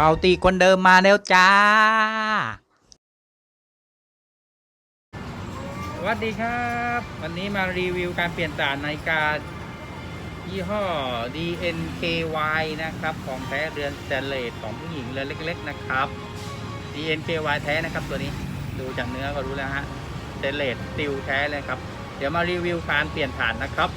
เบาตีคนเดิมมาแล้วจ้า สวัสดีครับ วันนี้มารีวิวการเปลี่ยนสารนาฬิกายี่ห้อ DNKY นะครับ ของแท้เรือนสแตนเลสของผู้หญิงเรือนเล็ก ๆ นะครับ DNKY แท้นะครับตัวนี้ดูจากเนื้อก็รู้แล้วฮะสแตนเลสติลแท้เลยครับ เดี๋ยวมารีวิวการเปลี่ยนฐานนะครับ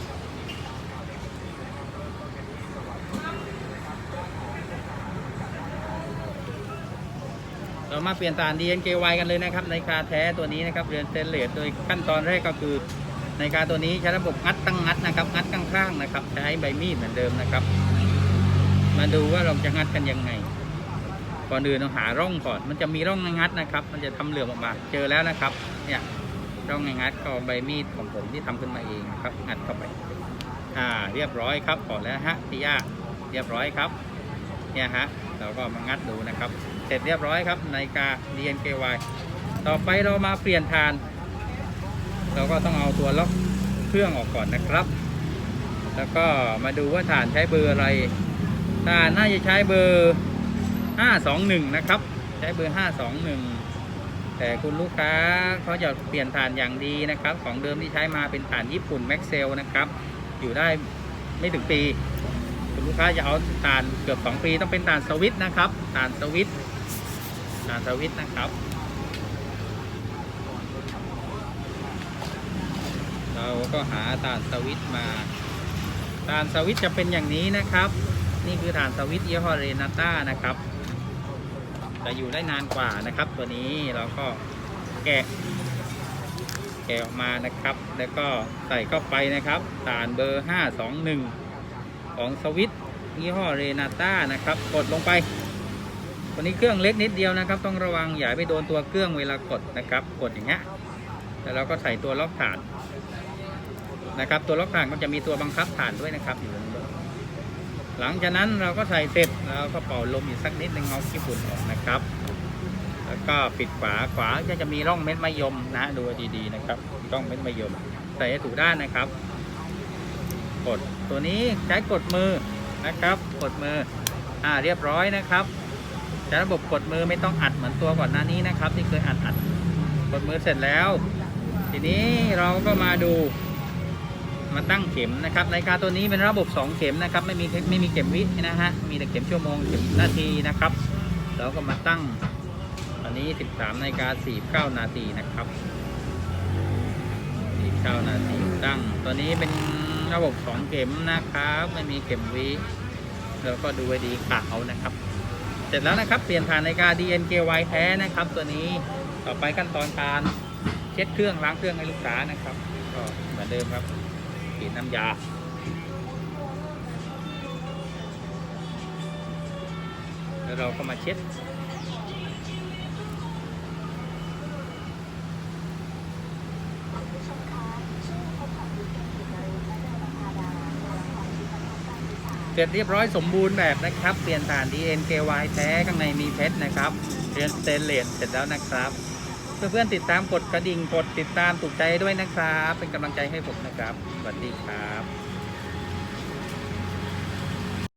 เรามาเปลี่ยนฐาน DNKY กันเลยนะครับในคาแท้ตัวนี้นะครับเรือนเตนเลสโดยขั้นตอนแรกก็คือในคาตัวนี้ใช้ระบบงัดตั้งงัดนะครับงัดข้างๆนะครับ ใช้ใบมีดเหมือนเดิมนะครับ มาดูว่าเราจะงัดกันยังไงก่อนอื่นเราหาร่องก่อน มันจะมีร่องงัดนะครับ มันจะทำเหลือมออกมา เจอแล้วนะครับ เนี่ยร่องงัดก็ใบมีดของผมที่ทำขึ้นมาเองครับ งัดเข้าไป อ่า เรียบร้อยครับพอแล้วฮะพี่ย่าเรียบร้อยครับ เนี่ยฮะ เราก็มางัดดูนะครับ เสร็จเรียบร้อยครับนาฬิกา DNKY ต่อไปเรามาเปลี่ยนทาน เราก็ต้องเอาตัวล็อกเครื่องออกก่อนนะครับ แล้วก็มาดูว่าฐานใช้เบอร์อะไรฐานน่าจะใช้เบอร์ 521 นะครับ ใช้เบอร์ 521 แต่คุณลูกค้าเขาจะเปลี่ยนฐานอย่างดีนะครับ ของเดิมที่ใช้มาเป็นฐานญี่ปุ่นแม็กเซลนะครับ อยู่ได้ไม่ถึงปี คุณลูกค้าจะเอาฐานเกือบ 2 ปีต้องเป็นฐานสวิตนะครับฐานสวิตช์ฐานสวิตนะครับ เราก็หาฐานสวิตมาฐานสวิตจะเป็นอย่างนี้นะครับ นี่คือฐานสวิตยี่ห้อเรนาต้านะครับจะอยู่ได้นานกว่านะครับ ตัวนี้เราก็แกะแกะออกมานะครับ แล้วก็ใส่เข้าไปนะครับฐานเบอร์ 521 ของสวิตยี่ห้อเรนาต้านะครับ กดลงไปตัวนี้เครื่องเล็กนิดเดียวนะครับ ต้องระวังอย่าไปโดนตัวเครื่องเวลากดนะครับ กดอย่างเงี้ยแล้วเราก็ใส่ตัวล็อกฐานนะครับ ตัวล็อกฐานก็จะมีตัวบังคับฐานด้วยนะครับอยู่หลังจากนั้นเราก็ใส่เสร็จแล้วก็เป่าลมอีกสักนิดนึงเอาขี้ฝุ่นออกนะครับ แล้วก็ปิดฝาขวาก็จะมีร่องเม็ดมะยมนะดูดีๆนะครับร่องเม็ดมะยม ใส่ให้ถูกด้านนะครับ กดตัวนี้ใช้กดมือนะครับ กดมืออ่าเรียบร้อยนะครับใช้ระบบกดมือไม่ต้องอัดเหมือนตัวก่อนหน้านี้นะครับที่เคยอัดอัดกดมือเสร็จแล้ว ทีนี้เราก็มาดูมาตั้งเข็มนะครับนาฬิกาตัวนี้เป็นระบบ 2 เข็มนะครับไม่มีไม่มีเข็มวินะฮะมีแต่เข็มชั่วโมงเข็มนาทีนะครับเราก็มาตั้งอันนี้ 13นาฬิกา49นาทีนะครับ49นาทีตั้งตัวนี้เป็น ระบบ2เข็มนะครับไม่มีเข็มวิแล้วก็ดูไว้ดีขาวนะครับ เสร็จแล้วนะครับเปลี่ยนผ่านนาฬิกา DNKY แท้นะครับ ตัวนี้ต่อไปขั้นตอนการเช็ดเครื่องล้างเครื่องให้ลูกค้านะครับ ก็เหมือนเดิมครับฉีดน้ำยาแล้วเราก็มาเช็ด ร็จเรียบร้อยสมบูรณ์แบบนะครับ เปลี่ยนฐาน DNKY แท้ข้างในมีเพชรนะครับเรียนสเตนเลสเสร็จแล้วนะครับ เพื่อนๆติดตามกดกระดิ่งกดติดตามถูกใจด้วยนะครับ เป็นกำลังใจให้ผมนะครับสวัสดีครับ